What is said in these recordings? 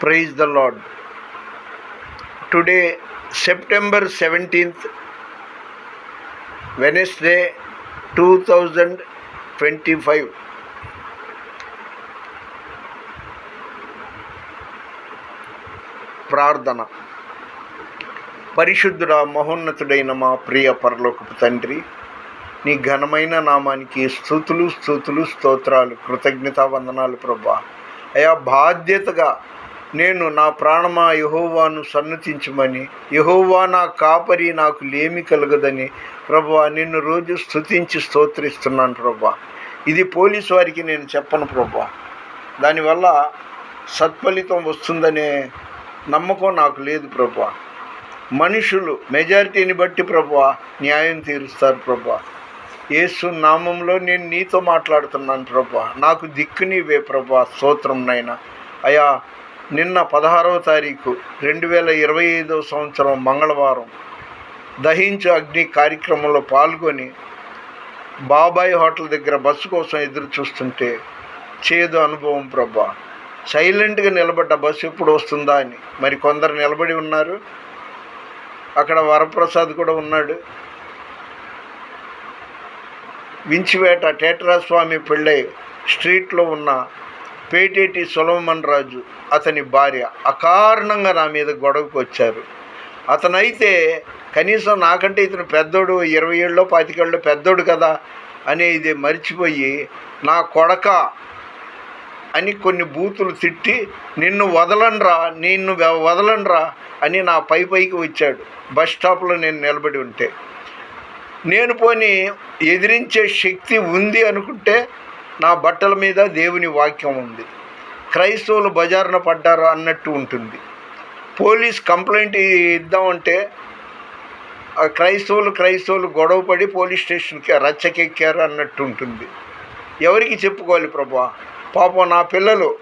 Praise the Lord today September seventeenth Wednesday two thousand twenty five ప్రార్థన పరిశుద్ధుడ మహోన్నతుడైన మా ప్రియ పరలోకపు తండ్రి నీ ఘనమైన నామానికి స్థుతులు స్థుతులు స్తోత్రాలు కృతజ్ఞతా వందనాలు ప్రభా. అయా బాధ్యతగా నేను నా ప్రాణమా యహోవాను సన్నతించమని యహోవా నా కాపరి నాకు లేమి కలగదని ప్రభా నిన్ను రోజు స్తుతించి స్తోత్రిస్తున్నాను ప్రభా ఇది పోలీసు వారికి నేను చెప్పను ప్రభా దానివల్ల సత్ఫలితం వస్తుందనే నమ్మకం నాకు లేదు ప్రభా మనుషులు మెజారిటీని బట్టి ప్రభా న్యాయం తీరుస్తారు ప్రభా యేసు నామంలో నేను నీతో మాట్లాడుతున్నాను ప్రభా నాకు దిక్కు నీవే ప్రభా స్తోత్రం నాయన. అయా నిన్న పదహారవ తారీఖు రెండు వేల ఇరవై ఐదవ సంవత్సరం మంగళవారం దహించు అగ్ని కార్యక్రమంలో పాల్గొని బాబాయ్ హోటల్ దగ్గర బస్సు కోసం ఎదురు చూస్తుంటే చేదు అనుభవం ప్రభా. సైలెంట్గా నిలబడ్డ బస్సు ఎప్పుడు వస్తుందా అని. మరి కొందరు నిలబడి ఉన్నారు. అక్కడ వరప్రసాద్ కూడా ఉన్నాడు. వించివేట టేటరాస్వామి పెళ్ళై స్ట్రీట్లో ఉన్న పేటేటి సులభమన్ రాజు అతని భార్య అకారణంగా నా మీద గొడవకు వచ్చారు. అతనైతే కనీసం నాకంటే ఇతను పెద్దోడు ఇరవై ఏళ్ళలో పాతికేళ్ళలో పెద్దోడు కదా అనేది మర్చిపోయి నా కొడక అని కొన్ని బూతులు తిట్టి నిన్ను వదలండ్రా నిన్ను వదలండ్రా అని నా పై పైకి వచ్చాడు. బస్ స్టాప్లో నేను నిలబడి ఉంటే. నేను పోని ఎదిరించే శక్తి ఉంది అనుకుంటే నా బట్టల మీద దేవుని వాక్యం ఉంది. క్రైస్తవులు బజారున పడ్డారు అన్నట్టు ఉంటుంది. పోలీస్ కంప్లైంట్ ఇద్దామంటే ఆ క్రైస్తవులు క్రైస్తవులు గొడవపడి పోలీస్ స్టేషన్కి రచ్చకెక్కారు అన్నట్టు ఉంటుంది. ఎవరికి చెప్పుకోవాలి ప్రభా? పాపం నా పిల్లలు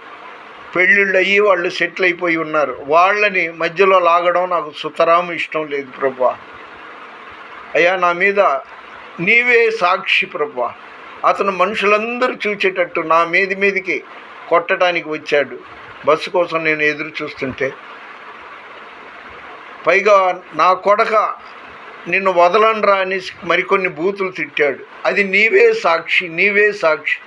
పెళ్ళిళ్ళు అయ్యి వాళ్ళు సెటిల్ అయిపోయి ఉన్నారు. వాళ్ళని మధ్యలో లాగడం నాకు సుతరాము ఇష్టం లేదు ప్రభా. అయ్యా నా మీద నీవే సాక్షి ప్రభా. అతను మనుషులందరూ చూచేటట్టు నా మీది మీదికి కొట్టడానికి వచ్చాడు. బస్సు కోసం నేను ఎదురు చూస్తుంటే పైగా నా కొడక నిన్ను వదలనరా అని మరికొన్ని బూతులు తిట్టాడు. అది నీవే సాక్షి నీవే సాక్షి.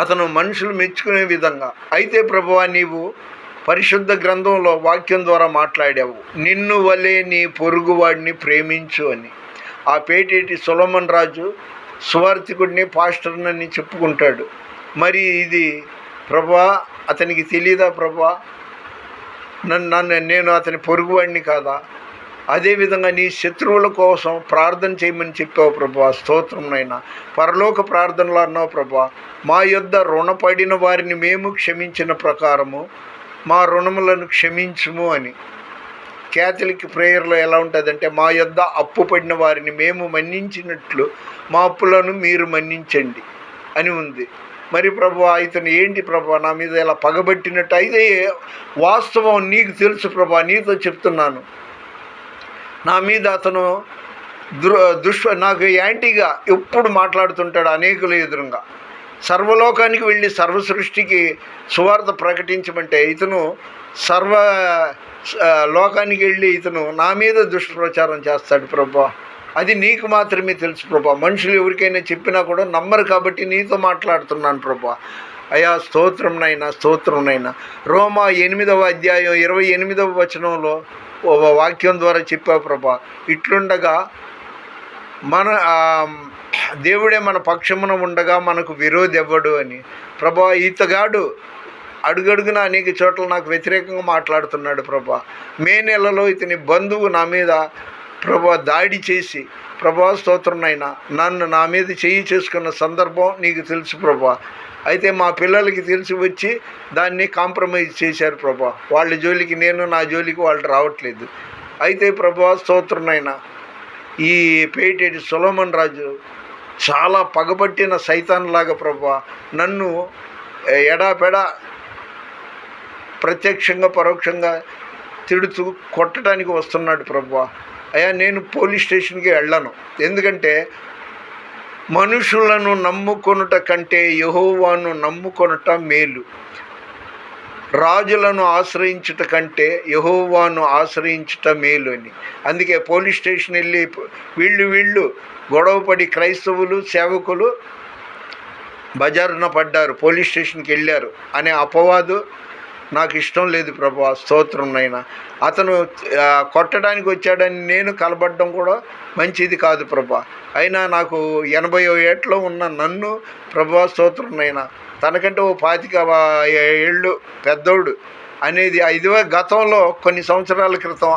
అతను మనుషులు మెచ్చుకునే విధంగా అయితే ప్రభువా నీవు పరిశుద్ధ గ్రంథంలో వాక్యం ద్వారా మాట్లాడావు. నిన్ను వలే నీ పొరుగువాడిని ప్రేమించు అని. ఆ పేటేటి సులమన్ రాజు సువార్థికుడిని పాస్టర్నని చెప్పుకుంటాడు. మరి ఇది ప్రభా అతనికి తెలియదా ప్రభా? నన్ను నన్ను నేను అతని పొరుగువాడిని కాదా? అదేవిధంగా నీ శత్రువుల కోసం ప్రార్థన చేయమని చెప్పావు ప్రభా స్తోత్రంనైనా పరలోక ప్రార్థనలు అన్నావు ప్రభా మా యొద్ద రుణపడిన వారిని మేము క్షమించిన ప్రకారము మా రుణములను క్షమించుము అని. క్యాథలిక్ ప్రేయర్లో ఎలా ఉంటుందంటే మా యొద్ద అప్పు పడిన వారిని మేము మన్నించినట్లు మా అప్పులను మీరు మన్నించండి అని ఉంది. మరి ప్రభు ఇతను ఏంటి ప్రభా? నా మీద ఇలా పగబట్టినట్టు అయితే వాస్తవం నీకు తెలుసు ప్రభా నీతో చెప్తున్నాను. నా మీద అతను దృ దుష్వ నాకు యాంటీగా ఎప్పుడు మాట్లాడుతుంటాడు అనేకుల ఎదురుగా. సర్వలోకానికి వెళ్ళి సర్వ సృష్టికి సువార్త ప్రకటించమంటే ఇతను సర్వ లోకానికి వెళ్ళి ఇతను నా మీద దుష్ప్రచారం చేస్తాడు ప్రభా. అది నీకు మాత్రమే తెలుసు ప్రభా. మనుషులు ఎవరికైనా చెప్పినా కూడా నమ్మరు కాబట్టి నీతో మాట్లాడుతున్నాను ప్రభా. అయా స్తోత్రం నైనా స్తోత్రం నైనా రోమా ఎనిమిదవ అధ్యాయం ఇరవై ఎనిమిదవ వచనంలో ఓ వాక్యం ద్వారా చెప్పావు ప్రభా. ఇట్లుండగా మన దేవుడే మన పక్షమున ఉండగా మనకు విరోధి ఎవ్వడు అని. ప్రభా ఈతగాడు అడుగడుగున అనేక చోట్ల నాకు వ్యతిరేకంగా మాట్లాడుతున్నాడు ప్రభా. మే నెలలో ఇతని బంధువు నా మీద ప్రభా దాడి చేసి ప్రభా స్తోత్రనైనా నన్ను నా మీద చేయి చేసుకున్న సందర్భం నీకు తెలుసు ప్రభా. అయితే మా పిల్లలకి తెలిసి వచ్చి దాన్ని కాంప్రమైజ్ చేశారు ప్రభా. వాళ్ళ జోలికి నేను నా జోలికి వాళ్ళు రావట్లేదు. అయితే ప్రభా స్తోత్రనైనా ఈ పేటేటి సులోమన్ రాజు చాలా పగబట్టిన సైతాన్లాగా ప్రభా నన్ను ఎడాపెడా ప్రత్యక్షంగా పరోక్షంగా తిడుతూ కొట్టడానికి వస్తున్నాడు ప్రభు. అయ్యా నేను పోలీస్ స్టేషన్కి వెళ్ళను. ఎందుకంటే మనుషులను నమ్ముకొనుట కంటే యహోవాను నమ్ముకొనుట మేలు. రాజులను ఆశ్రయించుట కంటే యహోవాను ఆశ్రయించుట మేలు అని. అందుకే పోలీస్ స్టేషన్ వెళ్ళి వీళ్ళు వీళ్ళు గొడవపడి క్రైస్తవులు సేవకులు బజారున పడ్డారు పోలీస్ స్టేషన్కి వెళ్ళారు. అనే అపవాదు నాకు ఇష్టం లేదు ప్రభా స్తోత్రం నైనా. అతను కొట్టడానికి వచ్చాడని నేను కలబడడం కూడా మంచిది కాదు ప్రభా. అయినా నాకు ఎనభై ఏట్లో ఉన్న నన్ను ప్రభా స్తోత్రం నైనా. తనకంటే ఓ పాతిక ఏళ్ళు పెద్దోడు అనేది ఇదివే గతంలో కొన్ని సంవత్సరాల క్రితం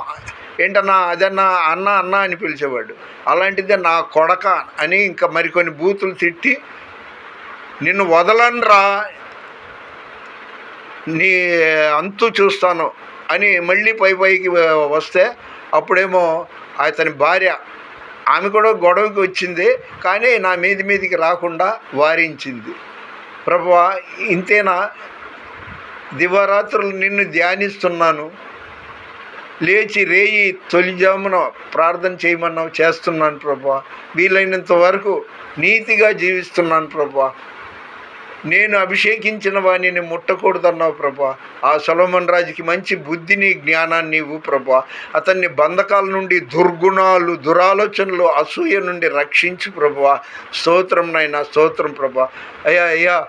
ఏంటన్నా అదన్నా అన్న అన్న అని పిలిచేవాడు. అలాంటిదే నా కొడక అని ఇంకా మరికొన్ని బూతులు తిట్టి నిన్ను వదలనురా నీ అంతు చూస్తాను అని మళ్ళీ పై పైకి వస్తే అప్పుడేమో అతని భార్య ఆమె కూడా గొడవకి వచ్చింది కానీ నా మీది మీదికి రాకుండా వారించింది. ప్రభువా ఇంతేనా? దివారాత్రులు నిన్ను ధ్యానిస్తున్నాను. లేచి రేయి తొలిజామున ప్రార్థన చేయమన్నావు చేస్తున్నాను ప్రభా వీలైనంత వరకు నీతిగా జీవిస్తున్నాను ప్రభా నేను అభిషేకించిన వాణిని ముట్టకూడదన్నావు ప్రభా. ఆ సొలమన్ రాజుకి మంచి బుద్ధిని జ్ఞానాన్ని ఇవ్వు ప్రభా. అతన్ని బంధకాల నుండి దుర్గుణాలు దురాలోచనలు అసూయ నుండి రక్షించు ప్రభా. స్తోత్రం నాయన స్తోత్రం ప్రభా. అయ్యా అయ్యా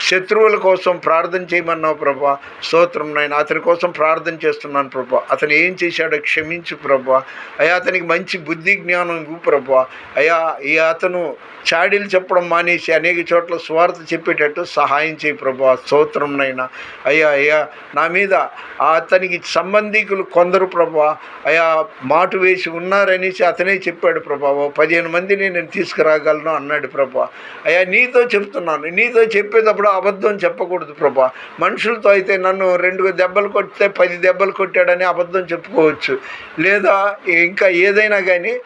శత్రువుల కోసం ప్రార్థన చేయమన్నావు ప్రభా. స్తోత్రం నాయన. అతని కోసం ప్రార్థన చేస్తున్నాను ప్రభా. అతను ఏం చేశాడో క్షమించు ప్రభా. అయ్యా అతనికి మంచి బుద్ధి జ్ఞానం ఇవ్వు ప్రభా. అయ్యా ఈ అతను చాడీలు చెప్పడం మానేసి అనేక చోట్ల స్వార్థ చెప్పేటట్టు సహాయం చేయి ప్రభా. స్తోత్రం నైనా అయ్యా అయ్యా నా మీద ఆ అతనికి సంబంధికులు కొందరు ప్రభా. అయ్యా మాటు వేసి ఉన్నారనేసి అతనే చెప్పాడు ప్రభా. ఓ పదిహేను మందిని నేను తీసుకురాగలను అన్నాడు ప్రభా. అయ్యా నీతో చెప్తున్నాను నీతో చెప్పేటప్పుడు అబద్ధం చెప్పకూడదు ప్రభా. మనుషులతో అయితే నన్ను రెండు దెబ్బలు కొట్టితే పది దెబ్బలు కొట్టాడని అబద్ధం చెప్పుకోవచ్చు. లేదా ఇంకా ఏదైనా కానీ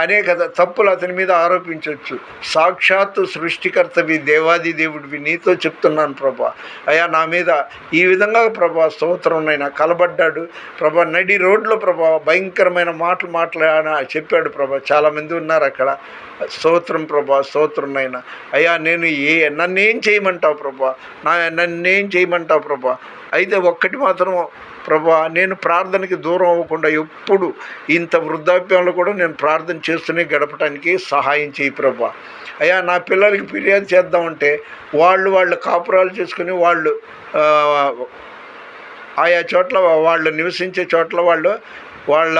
అనేక తప్పులు అతని మీద ఆరోపించవచ్చు. సాక్షాత్తు సృష్టికర్తవి దేవాది దేవుడివి నీతో చెప్తున్నాను ప్రభా. అయ్యా నా మీద ఈ విధంగా ప్రభా స్తోత్రం నైనా కలబడ్డాడు. ప్రభా నడి రోడ్లో ప్రభా భయంకరమైన మాటలు మాట్లాడ చెప్పాడు ప్రభా. చాలామంది ఉన్నారు అక్కడ. స్తోత్రం ప్రభా స్తోత్రం నైనా. అయ్యా నేను ఏ నన్నేం చేయమంటావు ప్రభా? నా నన్నేం చేయమంటావు ప్రభా? అయితే ఒక్కటి మాత్రం ప్రభా నేను ప్రార్థనకి దూరం అవ్వకుండా ఎప్పుడు ఇంత వృద్ధాప్యంలో కూడా నేను ప్రార్థన చేస్తూనే గడపడానికి సహాయం చేయి ప్రభా. అయ్యా నా పిల్లలకి ఫిర్యాదు చేద్దామంటే వాళ్ళు వాళ్ళు కాపురాలు చేసుకుని వాళ్ళు ఆయా చోట్ల వాళ్ళు నివసించే చోట్ల వాళ్ళు వాళ్ళ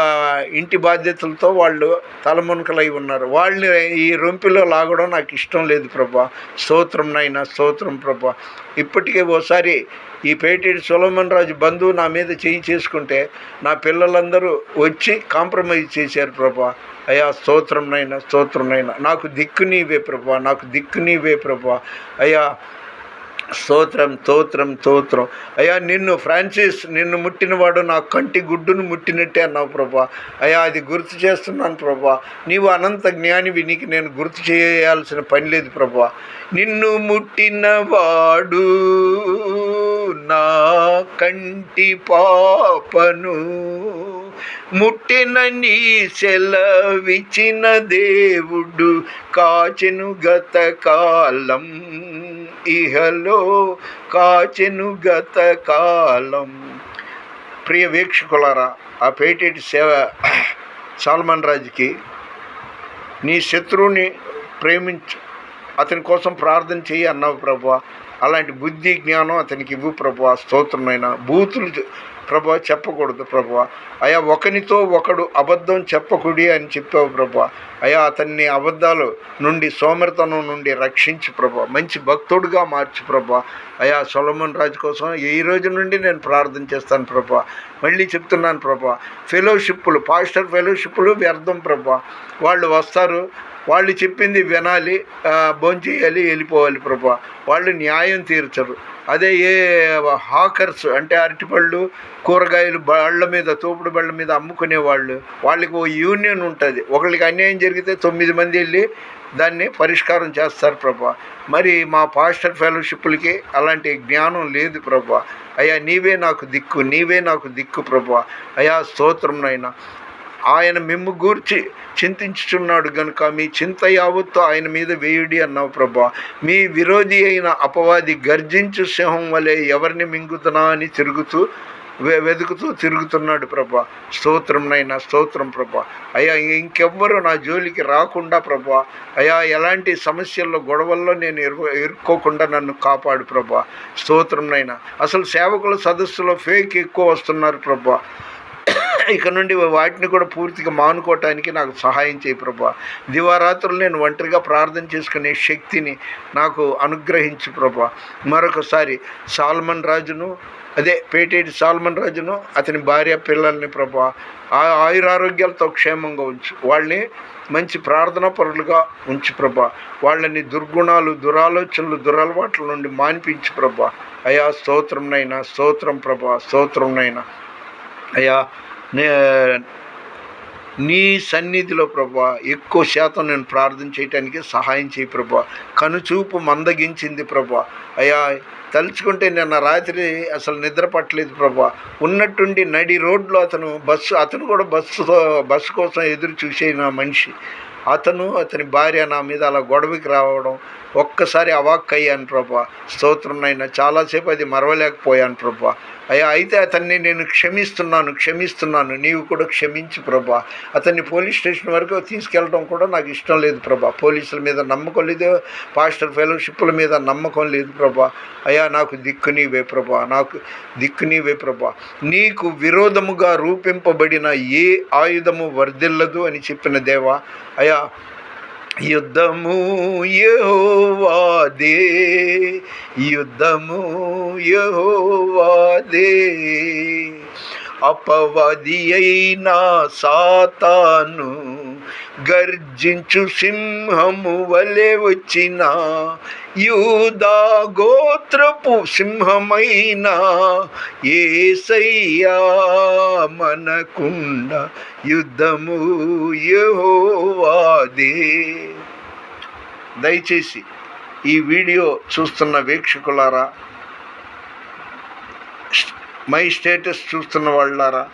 ఇంటి బాధ్యతలతో వాళ్ళు తలమునకలై ఉన్నారు. వాళ్ళని ఈ రొంపిలో లాగడం నాకు ఇష్టం లేదు ప్రభా. స్తోత్రం నాయన స్తోత్రం ప్రభా. ఇప్పటికే ఓసారి ఈ పేటేటి సులమన్ రాజు బంధువు నా మీద చేయి చేసుకుంటే నా పిల్లలందరూ వచ్చి కాంప్రమైజ్ చేశారు ప్రభా. అయ్యా స్తోత్రం నైనా స్తోత్రం నైనా నాకు దిక్కు నీవే ప్రభా నాకు దిక్కు నీవే ప్రభా. అయ్యా స్తోత్రం స్తోత్రం స్తోత్రం. అయ్యా నిన్ను ఫ్రాన్సిస్ నిన్ను ముట్టినవాడు నా కంటి గుడ్డును ముట్టినట్టే అన్నావు ప్రభా. అయ్యా అది గుర్తు చేస్తున్నాను ప్రభా. నీవు అనంత జ్ఞానివి నీకు నేను గుర్తు చేయాల్సిన పని లేదు ప్రభా. నిన్ను ముట్టినవాడు నా కంటి పాపను ముట్టిన నీ సెలవిచిన దేవుడు కాచెను గత కాలం ఇహలో కాచెను గత కాలం. ప్రియ వీక్షకులారా ఆ పేటేటి సేవ సాల్మన్ రాజుకి నీ శత్రువుని ప్రేమించు అతని కోసం ప్రార్థన చేయి అన్నావు ప్రభా. అలాంటి బుద్ధి జ్ఞానం అతనికి ఇవ్వు ప్రభు. స్తోత్రమైన బూతులు ప్రభు ప్రభా చెప్పకూడదు ప్రభు. అయా ఒకనితో ఒకడు అబద్ధం చెప్పకుడి అని చెప్పావు ప్రభా. అయా అతన్ని అబద్ధాలు నుండి సోమరితనం నుండి రక్షించు ప్రభు. మంచి భక్తుడుగా మార్చు ప్రభా. అయా సొలమన్ రాజు కోసం ఈ రోజు నుండి నేను ప్రార్థన చేస్తాను ప్రభా. మళ్ళీ చెప్తున్నాను ప్రభా. ఫెలోషిప్పులు పాస్టర్ ఫెలోషిప్పులు వ్యర్థం ప్రభా. వాళ్ళు వస్తారు వాళ్ళు చెప్పింది వినాలి భోంచేయాలి వెళ్ళిపోవాలి ప్రభా. వాళ్ళు న్యాయం తీర్చరు. అదే ఏ హాకర్స్ అంటే అరటిపళ్ళు కూరగాయలు బళ్ళ మీద తోపుడు బళ్ళ మీద అమ్ముకునే వాళ్ళు వాళ్ళకి ఓ యూనియన్ ఉంటుంది. ఒకళ్ళకి అన్యాయం జరిగితే తొమ్మిది మంది వెళ్ళి దాన్ని పరిష్కారం చేస్తారు ప్రభా. మరి మా పాస్టర్ ఫెలోషిప్లకి అలాంటి జ్ఞానం లేదు ప్రభా. అయ్యా నీవే నాకు దిక్కు నీవే నాకు దిక్కు ప్రభా. అయ్యా స్తోత్రం నైనా ఆయన మిమ్ము గూర్చి చింతించుచున్నాడు గనుక మీ చింత యావత్తు ఆయన మీద వేయుడి అన్నావు ప్రభా. మీ విరోధి అయిన అపవాది గర్జించు సింహం వలె ఎవరిని మింగుతున్నా అని తిరుగుతూ వె- వెతుకుతూ తిరుగుతున్నాడు ప్రభా. స్తోత్రం నైనా స్తోత్రం ప్రభా. అయ్యా ఇంకెవ్వరు నా జోలికి రాకుండా ప్రభా. అయ్యా ఎలాంటి సమస్యల్లో గొడవల్లో నేను ఇరు ఇరుక్కోకుండా నన్ను కాపాడు ప్రభా. స్తోత్రం నైనా. అసలు సేవకుల సదస్సులో ఫేక్ ఎక్కువ వస్తున్నారు ప్రభా. ఇక నుండి వాటిని కూడా పూర్తిగా మానుకోవటానికి నాకు సహాయం చేయి ప్రభా. దివారాత్రులు నేను ఒంటరిగా ప్రార్థన చేసుకునే శక్తిని నాకు అనుగ్రహించు ప్రభా. మరొకసారి సాల్మన్ రాజును అదే పేటేటి సాల్మన్ రాజును అతని భార్య పిల్లల్ని ప్రభా ఆ ఆయురారోగ్యాలతో క్షేమంగా ఉంచు. వాళ్ళని మంచి ప్రార్థనా పరులుగా ఉంచు ప్రభా. వాళ్ళని దుర్గుణాలు దురాలోచనలు దురలవాట్ల నుండి మాన్పించు ప్రభా. అయా స్తోత్రంనైనా స్తోత్రం ప్రభా స్తోత్రంనైనా అయ్యా నే నీ సన్నిధిలో ప్రభా ఎక్కువ శాతం నేను ప్రార్థన చేయటానికి సహాయం చేయి ప్రభా. కనుచూపు మందగించింది ప్రభా. అయ్యా తలుచుకుంటే నిన్న రాత్రి అసలు నిద్ర పట్టలేదు ప్రభా. ఉన్నట్టుండి నడి రోడ్లో అతను బస్సు అతను కూడా బస్సుతో బస్సు కోసం ఎదురు చూసిన మనిషి. అతను అతని భార్య నా మీద అలా గొడవకి రావడం ఒక్కసారి అవాక్ అయ్యాను ప్రభా. స్తోత్రం నైనా చాలాసేపు అది మరవలేకపోయాను ప్రభా. అయ్యా అయితే అతన్ని నేను క్షమిస్తున్నాను క్షమిస్తున్నాను. నీవు కూడా క్షమించు ప్రభా. అతన్ని పోలీస్ స్టేషన్ వరకు తీసుకెళ్ళడం కూడా నాకు ఇష్టం లేదు ప్రభా. పోలీసుల మీద నమ్మకం లేదు పాస్టర్ ఫెలోషిప్ల మీద నమ్మకం లేదు ప్రభా. అయ్యా నాకు దిక్కు నీవే ప్రభా. నాకు దిక్కు నీవే ప్రభా. నీకు విరోధముగా రూపింపబడిన ఏ ఆయుధము వర్ధిల్లదు అని చెప్పిన దేవా. అయ్యా యుద్ధము యహోవాదే యుద్ధము యహోవాదే. అపవాది అయిన సాతాను గర్జించు సింహము వలె వచ్చిన యూదా గోత్రపు సింహమైన ఏసయ్యా మనకుండ యుద్ధము యహోవాదే. దయచేసి ఈ వీడియో చూస్తున్న వీక్షకులారా మై స్టేటస్ చూస్తున్న వాళ్ళారా?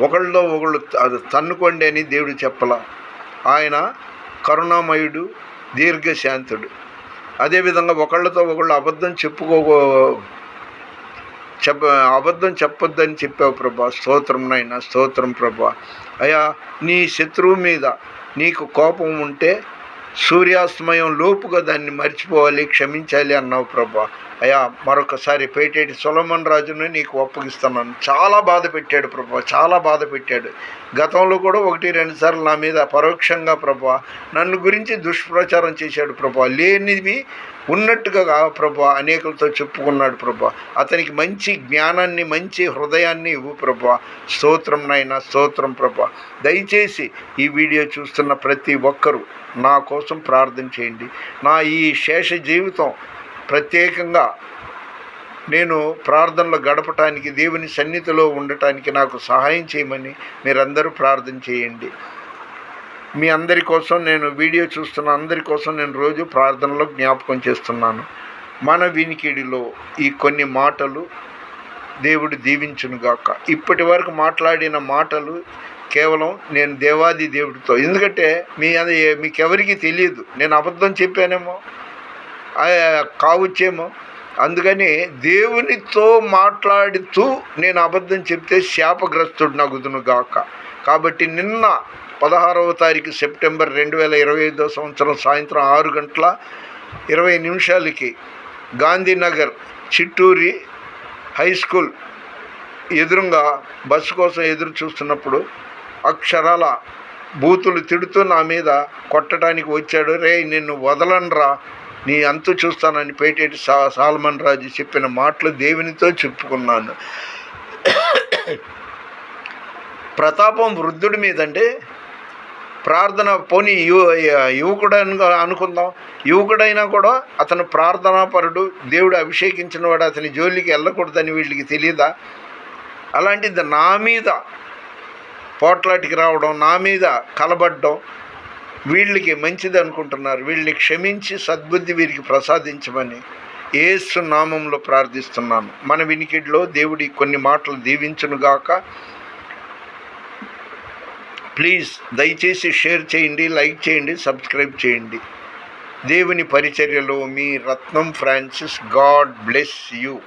ఒకళ్ళలో ఒకళ్ళు అది తన్నుకోండి అని దేవుడు చెప్పలా. ఆయన కరుణామయుడు దీర్ఘశాంతుడు. అదేవిధంగా ఒకళ్ళతో ఒకళ్ళు అబద్ధం చెప్పుకో చెప్ప అబద్ధం చెప్పొద్దని చెప్పావు ప్రభా. స్తోత్రం నాయన స్తోత్రం ప్రభా. అయ్యా నీ శత్రువు మీద నీకు కోపం ఉంటే సూర్యాస్తమయం లోపుగా దాన్ని మర్చిపోవాలి క్షమించాలి అన్నావు ప్రభా. అయ్యా మరొకసారి పేటేటి సొలమన్ రాజును నీకు అప్పగిస్తున్నాను. చాలా బాధ పెట్టాడు ప్రభా చాలా బాధ పెట్టాడు. గతంలో కూడా ఒకటి రెండు సార్లు నా మీద పరోక్షంగా ప్రభా నన్ను గురించి దుష్ప్రచారం చేశాడు ప్రభా. లేనివి ఉన్నట్టుగా ప్రభా అనేకులతో చెప్పుకున్నాడు ప్రభా. అతనికి మంచి జ్ఞానాన్ని మంచి హృదయాన్ని ఇవ్వు ప్రభా. స్తోత్రం నాయన స్తోత్రం ప్రభా. దయచేసి ఈ వీడియో చూస్తున్న ప్రతి ఒక్కరూ నా కోసం ప్రార్థన చేయండి. నా ఈ శేష జీవితం ప్రత్యేకంగా నేను ప్రార్థనలో గడపటానికి దేవుని సన్నిధిలో ఉండటానికి నాకు సహాయం చేయమని మీరందరూ ప్రార్థన చేయండి. మీ అందరి కోసం నేను వీడియో చూస్తున్న అందరి కోసం నేను రోజు ప్రార్థనలో జ్ఞాపకం చేస్తున్నాను. మన వినికిడిలో ఈ కొన్ని మాటలు దేవుడు దీవించునుగాక. ఇప్పటి వరకు మాట్లాడిన మాటలు కేవలం నేను దేవాది దేవుడితో. ఎందుకంటే మీ అది మీకెవరికి తెలియదు. నేను అబద్ధం చెప్పానేమో? కావచ్చేమో అందుకని దేవునితో మాట్లాడుతూ నేను అబద్ధం చెప్తే శాపగ్రస్తుడు నగుదును గాక. కాబట్టి నిన్న పదహారవ తారీఖు సెప్టెంబర్ రెండు వేల ఇరవై ఐదో సంవత్సరం సాయంత్రం ఆరు గంటల ఇరవై నిమిషాలకి గాంధీనగర్ చిట్టూరి హై స్కూల్ ఎదురుగా బస్సు కోసం ఎదురు చూస్తున్నప్పుడు అక్షరాల బూతులు తిడుతూ నా మీద కొట్టడానికి వచ్చాడు. రే నిన్ను వదలనరా. నీ అంతు చూస్తానని పేటేటి సా సాల్మన్ రాజు చెప్పిన మాటలు దేవునితో చెప్పుకున్నాను. ప్రతాపం వృద్ధుడి మీదంటే ప్రార్థన పోని యువ యువకుడని అనుకుందాం. యువకుడైనా కూడా అతను ప్రార్థనాపరుడు దేవుడు అభిషేకించిన వాడు అతని జోలికి వెళ్ళకూడదని వీళ్ళకి తెలియదా అలాంటిది నా మీద పోట్లాటికి రావడం నా మీద కలబడ్డం వీళ్ళకి మంచిది అనుకుంటున్నారు. వీళ్ళని క్షమించి సద్బుద్ధి వీరికి ప్రసాదించమని ఏసు నామంలో ప్రార్థిస్తున్నాను. మన వినికిడిలో దేవుడి కొన్ని మాటలు దీవించునుగాక. ప్లీజ్ దయచేసి షేర్ చేయండి లైక్ చేయండి సబ్స్క్రైబ్ చేయండి. దేవుని పరిచర్యలో మీ Ratnam Francis God bless you.